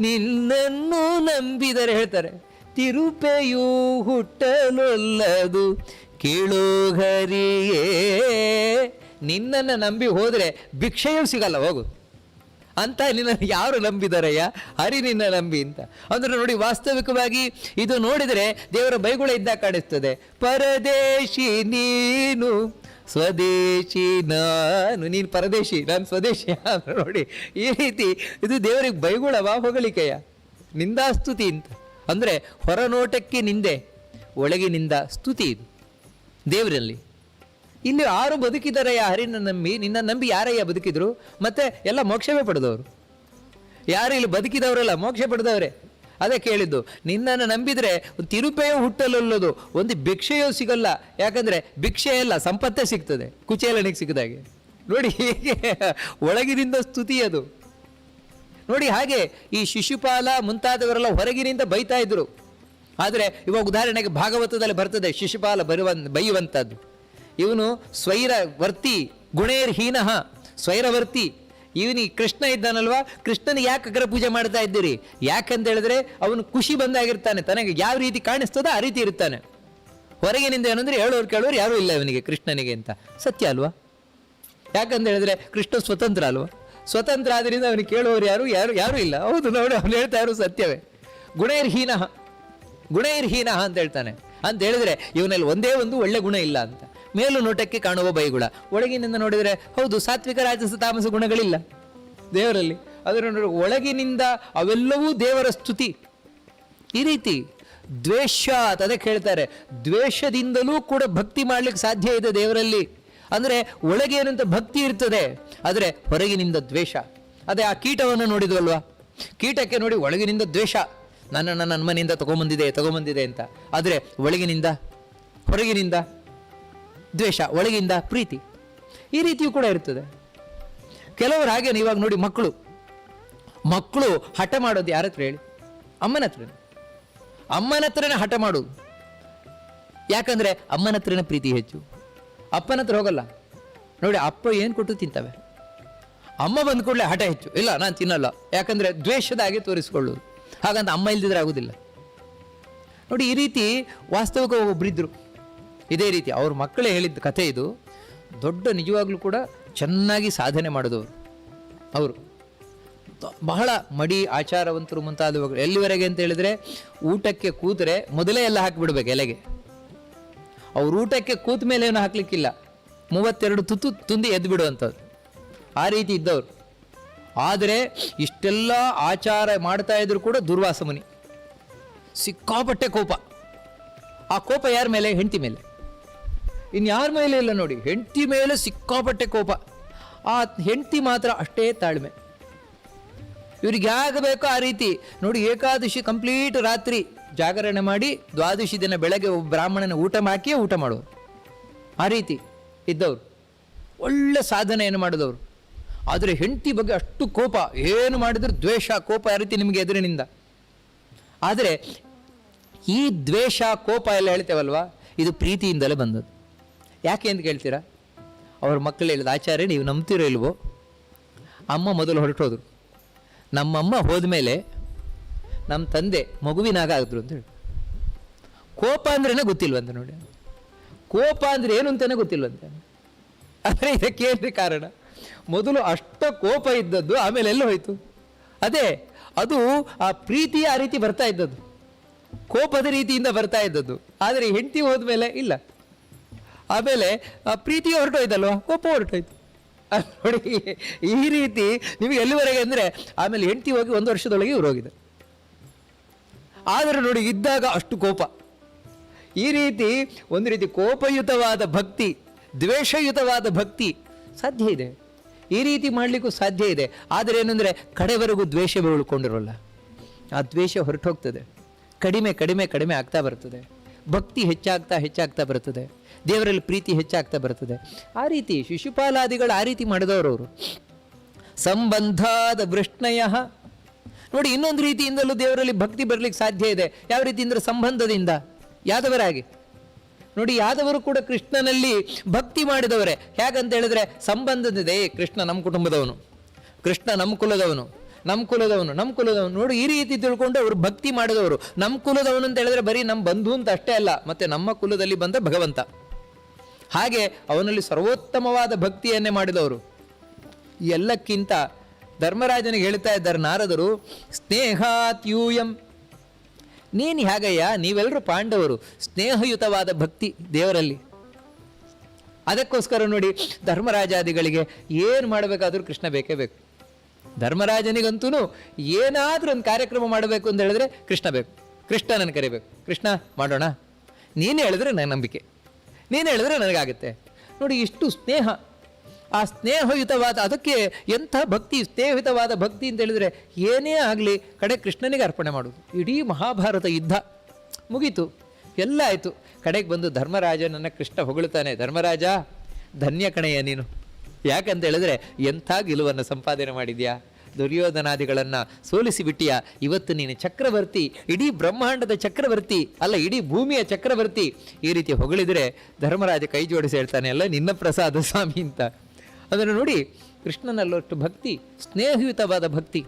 S1: ನಿನ್ನನ್ನು ನಂಬಿದರೆ ಹೇಳ್ತಾರೆ, ತಿರುಪೆಯು ಹುಟ್ಟಲೊಲ್ಲದು ಕೇಳೋ ಹರಿಯೇ. ನಿನ್ನನ್ನು ನಂಬಿ ಹೋದರೆ ಭಿಕ್ಷೆಯೂ ಸಿಗಲ್ಲ, ಹೋಗು. ಅಂತ ನಿನ್ನ ಯಾರು ನಂಬಿದಾರಯ್ಯ? ಹರಿ ನಿನ್ನ ನಂಬಿ ಅಂತ. ಅಂದ್ರೆ ನೋಡಿ, ವಾಸ್ತವಿಕವಾಗಿ ಇದು ನೋಡಿದರೆ ದೇವರ ಬೈಗುಳ ಇದ್ದ ಕಾಣಿಸ್ತದೆ. ಪರದೇಶಿ ನೀನು, ಸ್ವದೇಶಿ ನಾನು. ನೀನು ಪರದೇಶಿ, ನಾನು ಸ್ವದೇಶಿ [laughs] ನೋಡಿ, ಈ ರೀತಿ ಇದು ದೇವರಿಗೆ ಬೈಗುಳವ ಹೊಗಳಿಕೆಯ. ನಿಂದಾಸ್ತುತಿ ಅಂತ. ಅಂದರೆ ಹೊರನೋಟಕ್ಕೆ ನಿಂದೆ, ಒಳಗಿನಿಂದ ಸ್ತುತಿ ಇದು ದೇವರಲ್ಲಿ. ಇಲ್ಲಿ ಆರು ಬದುಕಿದಾರಯ್ಯ ಹರಿನ ನಂಬಿ? ನಿನ್ನ ನಂಬಿ ಯಾರಯ್ಯ ಬದುಕಿದ್ರು? ಮತ್ತೆ ಎಲ್ಲ ಮೋಕ್ಷವೇ ಪಡೆದವರು? ಯಾರು ಇಲ್ಲಿ ಬದುಕಿದವರಲ್ಲ, ಮೋಕ್ಷ ಪಡೆದವರೇ? ಅದೇ ಕೇಳಿದ್ದು, ನಿನ್ನನ್ನು ನಂಬಿದರೆ ತಿರುಪೆಯೋ ಹುಟ್ಟಲ್ಲೋದು ಒಂದು ಭಿಕ್ಷೆಯೋ ಸಿಗಲ್ಲ. ಯಾಕಂದ್ರೆ ಭಿಕ್ಷೆ ಎಲ್ಲ ಸಂಪತ್ತೇ ಸಿಗ್ತದೆ, ಕುಚೇಲನಿಗೆ ಸಿಗದಾಗೆ ನೋಡಿ ಹೇಗೆ ಒಳಗಿನಿಂದ ಸ್ತುತಿ ಅದು. ನೋಡಿ ಹಾಗೆ ಈ ಶಿಶುಪಾಲ ಮುಂತಾದವರೆಲ್ಲ ಹೊರಗಿನಿಂದ ಬೈತಾ ಇದ್ರು. ಆದರೆ ಇವಾಗ ಉದಾಹರಣೆಗೆ ಭಾಗವತದಲ್ಲಿ ಬರ್ತದೆ, ಶಿಶುಪಾಲ ಬರುವ ಬೈಯುವಂಥದ್ದು ಇವನು ಸ್ವೈರವರ್ತಿ ಗುಣೇರ್ಹೀನಃ, ಸ್ವೈರವರ್ತಿ. ಇವನಿ ಕೃಷ್ಣ ಇದ್ದಾನಲ್ವಾ? ಕೃಷ್ಣನಿಗೆ ಯಾಕೆ ಅಗ್ರ ಪೂಜೆ ಮಾಡ್ತಾ ಇದ್ದೀರಿ? ಯಾಕಂತ ಹೇಳಿದ್ರೆ ಅವನು ಖುಷಿ ಬಂದಾಗಿರ್ತಾನೆ, ತನಗೆ ಯಾವ ರೀತಿ ಕಾಣಿಸ್ತದೋ ಆ ರೀತಿ ಇರ್ತಾನೆ. ಹೊರಗಿನಿಂದ ಏನಂದ್ರೆ ಹೇಳೋರು ಕೇಳೋರು ಯಾರೂ ಇಲ್ಲ ಇವನಿಗೆ ಕೃಷ್ಣನಿಗೆ ಅಂತ. ಸತ್ಯ ಅಲ್ವಾ? ಯಾಕಂತ ಹೇಳಿದ್ರೆ ಕೃಷ್ಣ ಸ್ವತಂತ್ರ ಅಲ್ವಾ? ಸ್ವತಂತ್ರ ಆದ್ರಿಂದ ಅವನಿಗೆ ಕೇಳೋರು ಯಾರು ಯಾರು, ಯಾರೂ ಇಲ್ಲ. ಹೌದು, ನೋಡಿ, ಅವನು ಹೇಳ್ತಾ ಇರೋ ಸತ್ಯವೇ. ಗುಣೈರ್ಹೀನ ಗುಣೈರ್ಹೀನ ಅಂತ ಹೇಳ್ತಾನೆ. ಅಂತ ಹೇಳಿದ್ರೆ ಇವನಲ್ಲಿ ಒಂದೇ ಒಂದು ಒಳ್ಳೆ ಗುಣ ಇಲ್ಲ ಅಂತ. ಮೇಲು ನೋಟಕ್ಕೆ ಕಾಣುವ ಬೈಗುಳ. ಒಳಗಿನಿಂದ ನೋಡಿದರೆ, ಹೌದು, ಸಾತ್ವಿಕ ರಾಜಸ ತಾಮಸ ಗುಣಗಳಿಲ್ಲ. ದೇವರಲ್ಲಿ ಅದರ ಒಳಗಿನಿಂದ ಅವೆಲ್ಲವೂ ದೇವರ ಸ್ತುತಿ. ಈ ರೀತಿ ದ್ವೇಷ ಅಂತ ಅದಕ್ಕೆ ಹೇಳ್ತಾರೆ ದ್ವೇಷದಿಂದಲೂ ಕೂಡ ಭಕ್ತಿ ಮಾಡ್ಲಿಕ್ಕೆ ಸಾಧ್ಯ ಇದೆ ದೇವರಲ್ಲಿ. ಅಂದರೆ, ಒಳಗೆ ಏನಂತ ಭಕ್ತಿ ಇರ್ತದೆ, ಆದರೆ ಹೊರಗಿನಿಂದ ದ್ವೇಷ. ಅದೇ ಆ ಕೀಟವನ್ನು ನೋಡಿದ್ವಲ್ವಾ? ಕೀಟಕ್ಕೆ ನೋಡಿ ಒಳಗಿನಿಂದ ದ್ವೇಷ. ನನ್ನ ನನ್ನ ಮನೆಯಿಂದ ತಗೊಂಬಂದಿದೆ ತಗೊಂಬಂದಿದೆ ಅಂತ. ಆದರೆ, ಒಳಗಿನಿಂದ, ಹೊರಗಿನಿಂದ ದ್ವೇಷ, ಒಳಗಿಂದ ಪ್ರೀತಿ. ಈ ರೀತಿಯೂ ಕೂಡ ಇರ್ತದೆ. ಕೆಲವರು ಹಾಗೆ ಇವಾಗ ನೋಡಿ ಮಕ್ಕಳು. ಮಕ್ಕಳು ಹಠ ಮಾಡೋದು ಯಾರ ಹತ್ರ ಹೇಳಿ? ಅಮ್ಮನ ಹತ್ರ ಅಮ್ಮನ ಹತ್ರನೇ ಹಠ ಮಾಡೋದು. ಯಾಕಂದರೆ ಅಮ್ಮನ ಹತ್ರನೇ ಪ್ರೀತಿ ಹೆಚ್ಚು. ಅಪ್ಪನ ಹತ್ರ ಹೋಗಲ್ಲ. ನೋಡಿ, ಅಪ್ಪ ಏನು ಕೊಟ್ಟು ತಿಂತವೆ? ಅಮ್ಮ ಬಂದ ಕೂಡಲೇ ಹಠ ಹೆಚ್ಚು. ಇಲ್ಲ, ನಾನು ತಿನ್ನಲ್ಲ. ಯಾಕಂದರೆ ದ್ವೇಷದ ಹಾಗೆ ತೋರಿಸ್ಕೊಳ್ಳೋದು. ಹಾಗಂತ ಅಮ್ಮ ಇಲ್ದಿದ್ರೆ ಆಗೋದಿಲ್ಲ. ನೋಡಿ, ಈ ರೀತಿ ವಾಸ್ತವಿಕ ಒಬ್ಬರಿದ್ರು ಇದೇ ರೀತಿ ಅವ್ರ ಮಕ್ಕಳೇ ಹೇಳಿದ್ದ ಕಥೆ ಇದು. ದೊಡ್ಡ ನಿಜವಾಗ್ಲೂ ಕೂಡ ಚೆನ್ನಾಗಿ ಸಾಧನೆ ಮಾಡಿದವರು ಅವರು. ಬಹಳ ಮಡಿ ಆಚಾರವಂತರು ಮುಂತಾದವುಗಳು ಎಲ್ಲಿವರೆಗೆ ಅಂತ ಹೇಳಿದ್ರೆ ಊಟಕ್ಕೆ ಕೂತರೆ ಮೊದಲೇ ಎಲ್ಲ ಹಾಕಿಬಿಡ್ಬೇಕು ಎಲೆಗೆ. ಅವ್ರು ಊಟಕ್ಕೆ ಕೂತ ಮೇಲೆ ಏನು ಹಾಕ್ಲಿಕ್ಕಿಲ್ಲ. ಮೂವತ್ತೆರಡು ತುತ್ತು ತುಂದಿ ಎದ್ದು ಬಿಡುವಂಥದ್ದು. ಆ ರೀತಿ ಇದ್ದವರು. ಆದರೆ ಇಷ್ಟೆಲ್ಲ ಆಚಾರ ಮಾಡ್ತಾ ಇದ್ರು ಕೂಡ ದುರ್ವಾಸ ಮುನಿ. ಸಿಕ್ಕಾಪಟ್ಟೆ ಕೋಪ. ಆ ಕೋಪ ಯಾರ ಮೇಲೆ? ಹೆಂಡತಿ ಮೇಲೆ. ಇನ್ಯಾರ ಮೇಲೆ ಇಲ್ಲ ನೋಡಿ, ಹೆಂಡತಿ ಮೇಲೆ ಸಿಕ್ಕಾಪಟ್ಟೆ ಕೋಪ. ಆ ಹೆಂಡತಿ ಮಾತ್ರ ಅಷ್ಟೇ ತಾಳ್ಮೆ. ಇವ್ರಿಗೆ ಹೇಗೆ ಬೇಕೋ ಆ ರೀತಿ. ನೋಡಿ, ಏಕಾದಶಿ ಕಂಪ್ಲೀಟ್ ರಾತ್ರಿ ಜಾಗರಣೆ ಮಾಡಿ ದ್ವಾದಶಿ ದಿನ ಬೆಳಗ್ಗೆ ಒಬ್ಬ ಬ್ರಾಹ್ಮಣನ ಊಟ ಹಾಕಿಯೇ ಊಟ ಮಾಡೋರು ಆ ರೀತಿ ಇದ್ದವರು. ಒಳ್ಳೆ ಸಾಧನೆಯನ್ನು ಮಾಡಿದವರು. ಆದರೆ ಹೆಂಡತಿ ಬಗ್ಗೆ ಅಷ್ಟು ಕೋಪ. ಏನು ಮಾಡಿದ್ರು ದ್ವೇಷ, ಕೋಪ ಆ ರೀತಿ ನಿಮಗೆ ಎದುರಿನಿಂದ. ಆದರೆ ಈ ದ್ವೇಷ, ಕೋಪ ಎಲ್ಲ ಹೇಳ್ತೇವಲ್ವಾ? ಇದು ಪ್ರೀತಿಯಿಂದಲೇ ಬಂದದ್ದು. ಯಾಕೆ ಅಂತ ಕೇಳ್ತೀರಾ? ಅವ್ರ ಮಕ್ಕಳು ಹೇಳಿದ ಆಚಾರ್ಯ, ನೀವು ನಂಬ್ತಿರೋ ಇಲ್ವೋ? ಅಮ್ಮ ಮೊದಲು ಹೊರಟೋದ್ರು. ನಮ್ಮಮ್ಮ ಹೋದ್ಮೇಲೆ ನಮ್ಮ ತಂದೆ ಮಗುವಿನಾಗ ಆಗಿದ್ರು ಅಂತ ಹೇಳಿ ಕೋಪ ಅಂದ್ರೇ ಗೊತ್ತಿಲ್ವಂತೆ ನೋಡಿ. ಕೋಪ ಅಂದ್ರೆ ಏನು ಅಂತಲೇ ಗೊತ್ತಿಲ್ವಂತೆ. ಇದಕ್ಕೆ ಏನು ಕಾರಣ? ಮೊದಲು ಅಷ್ಟ ಕೋಪ ಇದ್ದದ್ದು ಆಮೇಲೆ ಎಲ್ಲ ಹೋಯಿತು. ಅದೇ, ಅದು ಆ ಪ್ರೀತಿ ಆ ರೀತಿ ಬರ್ತಾ ಇದ್ದದ್ದು. ಕೋಪದ ರೀತಿಯಿಂದ ಬರ್ತಾ ಇದ್ದದ್ದು. ಆದರೆ ಹೆಂಡತಿ ಹೋದ್ಮೇಲೆ ಇಲ್ಲ. ಆಮೇಲೆ ಪ್ರೀತಿ ಹೊರಟೋಯ್ತಲ್ವ? ಕೋಪ ಹೊರಟೋಯ್ತು. ನೋಡಿ, ಈ ರೀತಿ ನಿಮಗೆ ಎಲ್ಲಿವರೆಗೆ ಅಂದರೆ, ಆಮೇಲೆ ಹೆಂಡತಿ ಹೋಗಿ ಒಂದು ವರ್ಷದೊಳಗೆ ಇವ್ರು ಹೋಗಿದೆ ಆದರೆ ನೋಡಿ, ಇದ್ದಾಗ ಅಷ್ಟು ಕೋಪ. ಈ ರೀತಿ ಒಂದು ರೀತಿ ಕೋಪಯುತವಾದ ಭಕ್ತಿ, ದ್ವೇಷಯುತವಾದ ಭಕ್ತಿ ಸಾಧ್ಯ ಇದೆ. ಈ ರೀತಿ ಮಾಡಲಿಕ್ಕೂ ಸಾಧ್ಯ ಇದೆ. ಆದರೆ ಏನಂದರೆ, ಕಡೆವರೆಗೂ ದ್ವೇಷ ಉಳ್ಕೊಂಡಿರೋಲ್ಲ ಆ ದ್ವೇಷ ಹೊರಟೋಗ್ತದೆ. ಕಡಿಮೆ ಕಡಿಮೆ ಕಡಿಮೆ ಆಗ್ತಾ ಬರ್ತದೆ. ಭಕ್ತಿ ಹೆಚ್ಚಾಗ್ತಾ ಹೆಚ್ಚಾಗ್ತಾ ಬರ್ತದೆ. ದೇವರಲ್ಲಿ ಪ್ರೀತಿ ಹೆಚ್ಚಾಗ್ತಾ ಬರ್ತದೆ. ಆ ರೀತಿ ಶಿಶುಪಾಲಾದಿಗಳು ಆ ರೀತಿ ಮಾಡಿದವರು ಅವರು. ಸಂಬಂಧಾದ ವೃಷ್ಣಯ. ನೋಡಿ ಇನ್ನೊಂದು ರೀತಿಯಿಂದಲೂ ದೇವರಲ್ಲಿ ಭಕ್ತಿ ಬರಲಿಕ್ಕೆ ಸಾಧ್ಯ ಇದೆ. ಯಾವ ರೀತಿ ಅಂದರೆ ಸಂಬಂಧದಿಂದ, ಯಾದವರಾಗಿ. ನೋಡಿ ಯಾದವರು ಕೂಡ ಕೃಷ್ಣನಲ್ಲಿ ಭಕ್ತಿ ಮಾಡಿದವರೇ. ಹೇಗಂತ ಹೇಳಿದ್ರೆ ಸಂಬಂಧದಿದೆ. ಕೃಷ್ಣ ನಮ್ಮ ಕುಟುಂಬದವನು. ಕೃಷ್ಣ ನಮ್ಮ ಕುಲದವನು. ನಮ್ಮ ಕುಲದವನು ನಮ್ಮ ಕುಲದವನು. ನೋಡಿ ಈ ರೀತಿ ತಿಳ್ಕೊಂಡು ಅವರು ಭಕ್ತಿ ಮಾಡಿದವರು. ನಮ್ಮ ಕುಲದವನು ಅಂತ ಹೇಳಿದ್ರೆ ಬರೀ ನಮ್ಮ ಬಂಧು ಅಂತ ಅಷ್ಟೇ ಅಲ್ಲ. ಮತ್ತೆ ನಮ್ಮ ಕುಲದಲ್ಲಿ ಬಂದ ಭಗವಂತ. ಹಾಗೆ ಅವನಲ್ಲಿ ಸರ್ವೋತ್ತಮವಾದ ಭಕ್ತಿಯನ್ನೇ ಮಾಡಿದವರು. ಎಲ್ಲಕ್ಕಿಂತ ಧರ್ಮರಾಜನಿಗೆ ಹೇಳ್ತಾ ಇದ್ದಾರೆ ನಾರದರು, ಸ್ನೇಹಾತ್ಯೂಯಂ. ನೀನು ಹೇಗಯ್ಯ? ನೀವೆಲ್ಲರೂ ಪಾಂಡವರು, ಸ್ನೇಹಯುತವಾದ ಭಕ್ತಿ ದೇವರಲ್ಲಿ. ಅದಕ್ಕೋಸ್ಕರ ನೋಡಿ, ಧರ್ಮರಾಜಾದಿಗಳಿಗೆ ಏನು ಮಾಡಬೇಕಾದರೂ ಕೃಷ್ಣ ಬೇಕೇ ಬೇಕು. ಧರ್ಮರಾಜನಿಗಂತೂ ಏನಾದರೂ ಒಂದು ಕಾರ್ಯಕ್ರಮ ಮಾಡಬೇಕು ಅಂತ ಹೇಳಿದ್ರೆ ಕೃಷ್ಣ ಬೇಕು. ಕೃಷ್ಣನನ್ನು ಕರಿಬೇಕು. ಕೃಷ್ಣ, ಮಾಡೋಣ. ನೀನು ಹೇಳಿದ್ರೆ ನನ್ನ ನಂಬಿಕೆ. ನೀನು ಹೇಳಿದ್ರೆ ನನಗಾಗುತ್ತೆ. ನೋಡಿ, ಇಷ್ಟು ಸ್ನೇಹ. ಆ ಸ್ನೇಹಯುತವಾದ, ಅದಕ್ಕೆ ಎಂಥ ಭಕ್ತಿ ಸ್ನೇಹಯುತವಾದ ಭಕ್ತಿ ಅಂತ ಹೇಳಿದರೆ ಏನೇ ಆಗಲಿ, ಕಡೆ ಕೃಷ್ಣನಿಗೆ ಅರ್ಪಣೆ ಮಾಡೋದು. ಇಡೀ ಮಹಾಭಾರತ ಯುದ್ಧ. ಮುಗೀತು. ಎಲ್ಲ ಆಯಿತು. ಕಡೆಗೆ ಬಂದು ಧರ್ಮರಾಜ ನನ್ನ ಕೃಷ್ಣ ಹೊಗಳುತ್ತಾನೆ ಧರ್ಮರಾಜ, ಧನ್ಯ ಕಣೆಯ ನೀನು. ಯಾಕಂತ ಹೇಳಿದ್ರೆ ಎಂಥ ಗೆಲುವನ್ನು ಸಂಪಾದನೆ ಮಾಡಿದ್ಯಾ? ದುರ್ಯೋಧನಾದಿಗಳನ್ನು ಸೋಲಿಸಿ ಬಿಟ್ಟಿಯಾ ಇವತ್ತು ನೀನು ಚಕ್ರವರ್ತಿ, ಇಡೀ ಬ್ರಹ್ಮಾಂಡದ ಚಕ್ರವರ್ತಿ ಅಲ್ಲ, ಇಡೀ ಭೂಮಿಯ ಚಕ್ರವರ್ತಿ ಈ ರೀತಿ ಹೊಗಳಿದರೆ ಧರ್ಮರಾಜ ಕೈ ಜೋಡಿಸಿ ಹೇಳ್ತಾನೆ, ಅಲ್ಲ, ನಿನ್ನ ಪ್ರಸಾದ ಸ್ವಾಮಿ ಅಂತ. ಅದನ್ನು ನೋಡಿ ಕೃಷ್ಣನಲ್ಲಷ್ಟು ಭಕ್ತಿ, ಸ್ನೇಹಯುತವಾದ ಭಕ್ತಿ.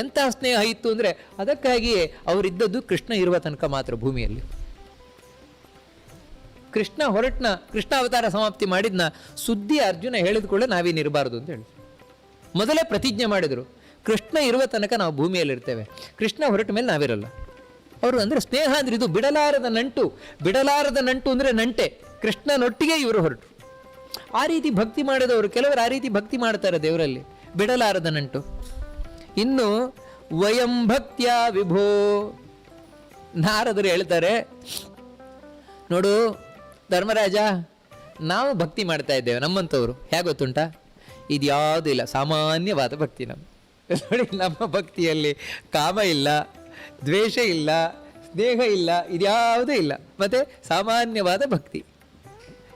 S1: ಎಂಥ ಸ್ನೇಹ ಇತ್ತು ಅಂದರೆ ಅದಕ್ಕಾಗಿಯೇ ಅವರಿದ್ದದ್ದು ಕೃಷ್ಣ ಇರುವ ತನಕ ಮಾತ್ರ ಭೂಮಿಯಲ್ಲಿ. ಕೃಷ್ಣ ಹೊರಟ್ನ ಕೃಷ್ಣ ಅವತಾರ ಸಮಾಪ್ತಿ ಮಾಡಿದ್ನ ಸುದ್ದಿ ಅರ್ಜುನ ಹೇಳಿದ ಕೂಡ ನಾವೇನಿರಬಾರ್ದು ಅಂತ ಹೇಳಿ. ಮೊದಲೇ ಪ್ರತಿಜ್ಞೆ ಮಾಡಿದರು. ಕೃಷ್ಣ ಇರುವ ತನಕ ನಾವು ಭೂಮಿಯಲ್ಲಿರ್ತೇವೆ ಕೃಷ್ಣ ಹೊರಟ ಮೇಲೆ ನಾವಿರಲ್ಲ. ಅವರು ಅಂದರೆ ಸ್ನೇಹ ಅಂದರೆ ಇದು ಬಿಡಲಾರದ ನಂಟು ಬಿಡಲಾರದ ನಂಟು ಅಂದರೆ ನಂಟೆ. ಕೃಷ್ಣನೊಟ್ಟಿಗೆ ಇವರು ಹೊರಟು. ಆ ರೀತಿ ಭಕ್ತಿ ಮಾಡಿದವರು, ಕೆಲವರು ಆ ರೀತಿ ಭಕ್ತಿ ಮಾಡ್ತಾರೆ ದೇವರಲ್ಲಿ, ಬಿಡಲಾರದ ನಂಟು. ಇನ್ನು ವಯಂ ಭಕ್ತಿಯ ವಿಭೋ. ನಾರದರು ಹೇಳ್ತಾರೆ, ನೋಡು ಧರ್ಮರಾಜ, ನಾವು ಭಕ್ತಿ ಮಾಡ್ತಾ ಇದ್ದೇವೆ ನಮ್ಮಂಥವ್ರು. ಹೇಗೆ ಗೊತ್ತುಂಟಾ? ಇದು ಯಾವುದೂ ಇಲ್ಲ, ಸಾಮಾನ್ಯವಾದ ಭಕ್ತಿ ನಮ್ಮ ನೋಡಿ, ನಮ್ಮ ಭಕ್ತಿಯಲ್ಲಿ ಕಾಮ ಇಲ್ಲ, ದ್ವೇಷ ಇಲ್ಲ, ಸ್ನೇಹ ಇಲ್ಲ ಇದ್ಯಾವುದೂ ಇಲ್ಲ. ಮತ್ತು ಸಾಮಾನ್ಯವಾದ ಭಕ್ತಿ.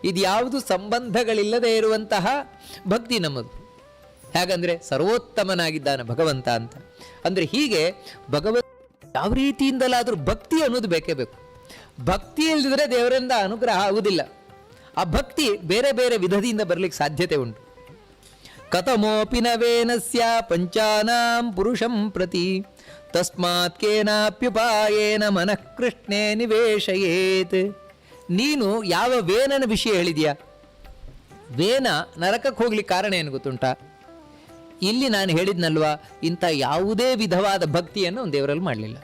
S1: ಇದ್ಯಾವುದು ಸಂಬಂಧಗಳಿಲ್ಲದೆ ಇರುವಂತಹ ಭಕ್ತಿ ನಮ್ಮದು. ಹೇಗಂದರೆ ಸರ್ವೋತ್ತಮನಾಗಿದ್ದಾನೆ ಭಗವಂತ ಅಂತ. ಅಂದರೆ ಹೀಗೆ ಭಗವಂತ ಯಾವ ರೀತಿಯಿಂದಲಾದರೂ ಭಕ್ತಿ ಅನ್ನೋದು ಬೇಕೇ ಬೇಕು. ಭಕ್ತಿ ಇಲ್ಲದಿದ್ರೆ ದೇವರಿಂದ ಅನುಗ್ರಹ ಆಗುವುದಿಲ್ಲ ಆ ಭಕ್ತಿ ಬೇರೆ ಬೇರೆ ವಿಧದಿಂದ ಬರಲಿಕ್ಕೆ ಸಾಧ್ಯತೆ ಉಂಟು. ಕಥಮೋಪಿ ನವೇನಸ್ಯ ಪಂಚಾನಾಂ ಪುರುಷಂ ಪ್ರತಿ ತಸ್ಮಾತ್ ಕೇನಾಪ್ಯುಪಾಯೇನ ಮನಃ ಕೃಷ್ಣೇ ನಿವೇಶಯೇತ್ ನೀನು ಯಾವ ವೇನನ ವಿಷಯ ಹೇಳಿದೀಯ? ವೇನ ನರಕಕ್ಕೆ ಹೋಗ್ಲಿಕ್ಕೆ ಕಾರಣ ಏನು ಗೊತ್ತುಂಟ? ಇಲ್ಲಿ ನಾನು ಹೇಳಿದ್ನಲ್ವಾ, ಇಂಥ ಯಾವುದೇ ವಿಧವಾದ ಭಕ್ತಿಯನ್ನು ದೇವರಲ್ಲಿ ಮಾಡಲಿಲ್ಲ.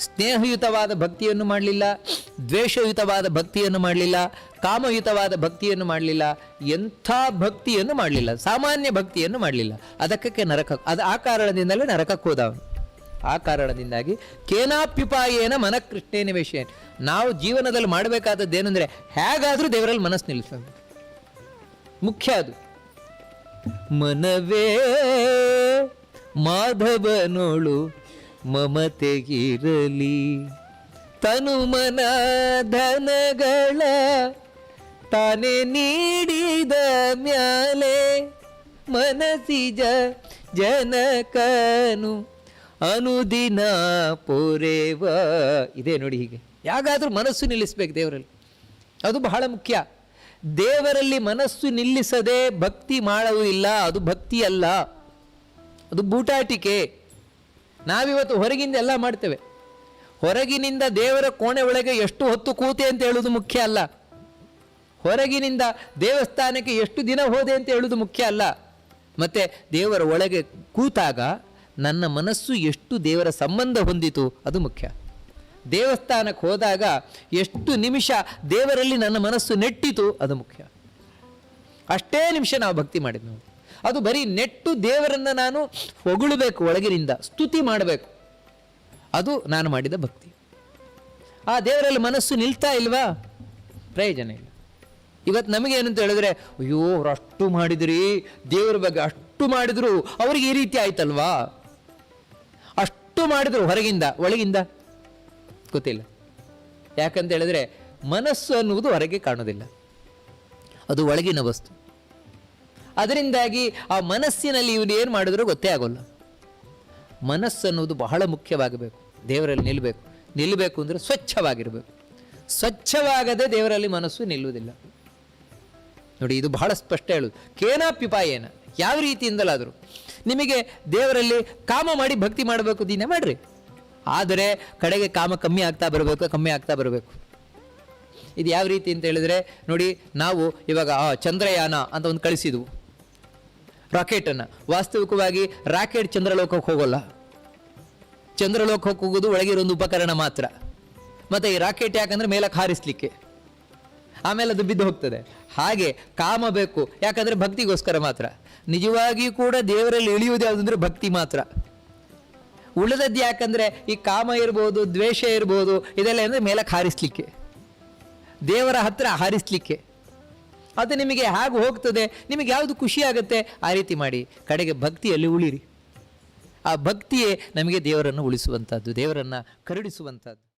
S1: ಸ್ನೇಹಯುತವಾದ ಭಕ್ತಿಯನ್ನು ಮಾಡಲಿಲ್ಲ, ದ್ವೇಷಯುತವಾದ ಭಕ್ತಿಯನ್ನು ಮಾಡಲಿಲ್ಲ, ಕಾಮಯುತವಾದ ಭಕ್ತಿಯನ್ನು ಮಾಡಲಿಲ್ಲ, ಎಂಥ ಭಕ್ತಿಯನ್ನು ಮಾಡಲಿಲ್ಲ, ಸಾಮಾನ್ಯ ಭಕ್ತಿಯನ್ನು ಮಾಡಲಿಲ್ಲ. ಅದಕ್ಕೆ ನರಕ, ಅದು ಆ ಕಾರಣದಿಂದಲೇ ನರಕಕ್ಕೆ ಹೋದ ಆ ಕಾರಣದಿಂದಾಗಿ ಕೇನಾಪ್ಯುಪಾಯೇನ ಮನ ಕೃಷ್ಣೇನ ವಿಷಯ ನಾವು ಜೀವನದಲ್ಲಿ ಮಾಡಬೇಕಾದದ್ದು ಏನಂದರೆ ಹೇಗಾದರೂ ದೇವರಲ್ಲಿ ಮನಸ್ಸು ನಿಲ್ಲಿಸೋದು. ಮುಖ್ಯ ಅದು. ಮನವೇ ಮಾಧವನೋಳು ಮಮತೆಗಿರಲಿ. ತನುಮನ ಧನಗಳ ತಾನೆ ನೀಡಿದ ಮ್ಯಾಲೆ ಮನಸಿಜ ಜನಕನು ಅನುದಿನ ಪೊರೆವ. ಇದೆ ನೋಡಿ ಹೀಗೆ. ಯಾಗಾದರೂ ಮನಸ್ಸು ನಿಲ್ಲಿಸ್ಬೇಕು ದೇವರಲ್ಲಿ. ಅದು ಬಹಳ ಮುಖ್ಯ. ದೇವರಲ್ಲಿ ಮನಸ್ಸು ನಿಲ್ಲಿಸದೆ ಭಕ್ತಿ ಮಾಡುವುದಿಲ್ಲ ಅದು ಭಕ್ತಿ ಅಲ್ಲ ಅದು ಬೂಟಾಟಿಕೆ. ನಾವಿವತ್ತು ಹೊರಗಿಂದ ಎಲ್ಲ ಮಾಡ್ತೇವೆ. ಹೊರಗಿನಿಂದ ದೇವರ ಕೋಣೆ ಒಳಗೆ ಎಷ್ಟು ಹೊತ್ತು ಕೂತೆ ಅಂತ ಹೇಳುವುದು ಮುಖ್ಯ ಅಲ್ಲ. ಹೊರಗಿನಿಂದ ದೇವಸ್ಥಾನಕ್ಕೆ ಎಷ್ಟು ದಿನ ಹೋದೆ ಅಂತ ಹೇಳುವುದು ಮುಖ್ಯ ಅಲ್ಲ. ಮತ್ತು ದೇವರ ಒಳಗೆ ಕೂತಾಗ ನನ್ನ ಮನಸ್ಸು ಎಷ್ಟು ದೇವರ ಸಂಬಂಧ ಹೊಂದಿತು ಅದು ಮುಖ್ಯ. ದೇವಸ್ಥಾನಕ್ಕೆ ಹೋದಾಗ ಎಷ್ಟು ನಿಮಿಷ ದೇವರಲ್ಲಿ ನನ್ನ ಮನಸ್ಸು ನೆಟ್ಟಿತು ಅದು ಮುಖ್ಯ. ಅಷ್ಟೇ ನಿಮಿಷ ನಾವು ಭಕ್ತಿ ಮಾಡಿದ್ವಿ. ಅದು ಬರೀ ನೆಟ್ಟು ದೇವರನ್ನ ನಾನು ಹೊಗಳಬೇಕು, ಒಳಗಿನಿಂದ ಸ್ತುತಿ ಮಾಡಬೇಕು. ಅದು ನಾನು ಮಾಡಿದ ಭಕ್ತಿ. ಆ ದೇವರಲ್ಲಿ ಮನಸ್ಸು ನಿಲ್ತಾ ಇಲ್ವಾ? ಪ್ರಯೋಜನ ಇಲ್ಲ. ಇವತ್ತು ನಮಗೆ ಏನಂತ ಹೇಳಿದ್ರೆ, ಅಯ್ಯೋ, ಅವ್ರು ಅಷ್ಟು ಮಾಡಿದ್ರಿ, ದೇವರ ಬಗ್ಗೆ ಅಷ್ಟು ಮಾಡಿದ್ರು, ಅವ್ರಿಗೆ ಈ ರೀತಿ ಆಯ್ತಲ್ವಾ? ಅಷ್ಟು ಮಾಡಿದ್ರು ಹೊರಗಿಂದ, ಒಳಗಿಂದ? ಗೊತ್ತಿಲ್ಲ. ಯಾಕಂತ ಹೇಳಿದ್ರೆ, ಮನಸ್ಸು ಅನ್ನುವುದು ಹೊರಗೆ ಕಾಣೋದಿಲ್ಲ ಅದು ಒಳಗಿನ ವಸ್ತು. ಅದರಿಂದಾಗಿ ಆ ಮನಸ್ಸಿನಲ್ಲಿ ಇವನು ಏನು ಮಾಡಿದ್ರು ಗೊತ್ತೇ ಆಗೋಲ್ಲ. ಅನ್ನೋದು ಬಹಳ ಮುಖ್ಯವಾಗಬೇಕು. ದೇವರಲ್ಲಿ ನಿಲ್ಲಬೇಕು ನಿಲ್ಲಬೇಕು ಅಂದರೆ ಸ್ವಚ್ಛವಾಗಿರಬೇಕು. ಸ್ವಚ್ಛವಾಗದೆ ದೇವರಲ್ಲಿ ಮನಸ್ಸು ನಿಲ್ಲುವುದಿಲ್ಲ. ನೋಡಿ, ಇದು ಬಹಳ ಸ್ಪಷ್ಟ ಹೇಳುದು. ಪಿಪಾಯೇನ ಯಾವ ರೀತಿಯಿಂದಲಾದರೂ. ನಿಮಗೆ ದೇವರಲ್ಲಿ ಕಾಮ ಮಾಡಿ ಭಕ್ತಿ ಮಾಡಬೇಕು, ದಿನ ಮಾಡ್ರಿ. ಆದರೆ ಕಡೆಗೆ ಕಾಮ ಕಮ್ಮಿ ಆಗ್ತಾ ಬರಬೇಕು, ಕಮ್ಮಿ ಆಗ್ತಾ ಬರಬೇಕು. ಇದು ಯಾವ ರೀತಿ ಅಂತ ಹೇಳಿದ್ರೆ, ನೋಡಿ, ನಾವು ಇವಾಗ ಚಂದ್ರಯಾನ ಅಂತ ಒಂದು ಕಳಿಸಿದ್ವು. ರಾಕೆಟನ್ನು. ವಾಸ್ತವಿಕವಾಗಿ ರಾಕೆಟ್ ಚಂದ್ರಲೋಕಕ್ಕೆ ಹೋಗೋಲ್ಲ. ಚಂದ್ರಲೋಕಕ್ಕೆ ಹೋಗೋದು ಒಳಗಿರೋ ಒಂದು ಉಪಕರಣ ಮಾತ್ರ. ಮತ್ತು ಈ ರಾಕೆಟ್ ಯಾಕಂದರೆ ಮೇಲಕ್ಕೆ ಹಾರಿಸ್ಲಿಕ್ಕೆ. ಆಮೇಲೆ ಅದು ಬಿದ್ದು ಹೋಗ್ತದೆ. ಹಾಗೆ ಕಾಮ ಬೇಕು, ಯಾಕಂದರೆ ಭಕ್ತಿಗೋಸ್ಕರ ಮಾತ್ರ. ನಿಜವಾಗಿಯೂ ಕೂಡ ದೇವರಲ್ಲಿ ಇಳಿಯುವುದು ಯಾವುದಂದ್ರೆ ಭಕ್ತಿ ಮಾತ್ರ. ಉಳಿದದ್ದು ಯಾಕಂದರೆ ಈ ಕಾಮ ಇರ್ಬೋದು, ದ್ವೇಷ ಇರ್ಬೋದು, ಇದೆಲ್ಲ ಅಂದರೆ ಮೇಲಕ್ಕೆ ಹಾರಿಸ್ಲಿಕ್ಕೆ. ದೇವರ ಹತ್ರ ಹಾರಿಸ್ಲಿಕ್ಕೆ. ಅದು ನಿಮಗೆ ಹೇಗೆ ಹೋಗ್ತದೆ, ನಿಮಗೆ ಯಾವುದು ಖುಷಿಯಾಗುತ್ತೆ ಆ ರೀತಿ ಮಾಡಿ. ಕಡೆಗೆ ಭಕ್ತಿಯಲ್ಲಿ ಉಳಿರಿ. ಆ ಭಕ್ತಿಯೇ ನಮಗೆ ದೇವರನ್ನು ಉಳಿಸುವಂಥದ್ದು, ದೇವರನ್ನು ಕರುಣಿಸುವಂಥದ್ದು.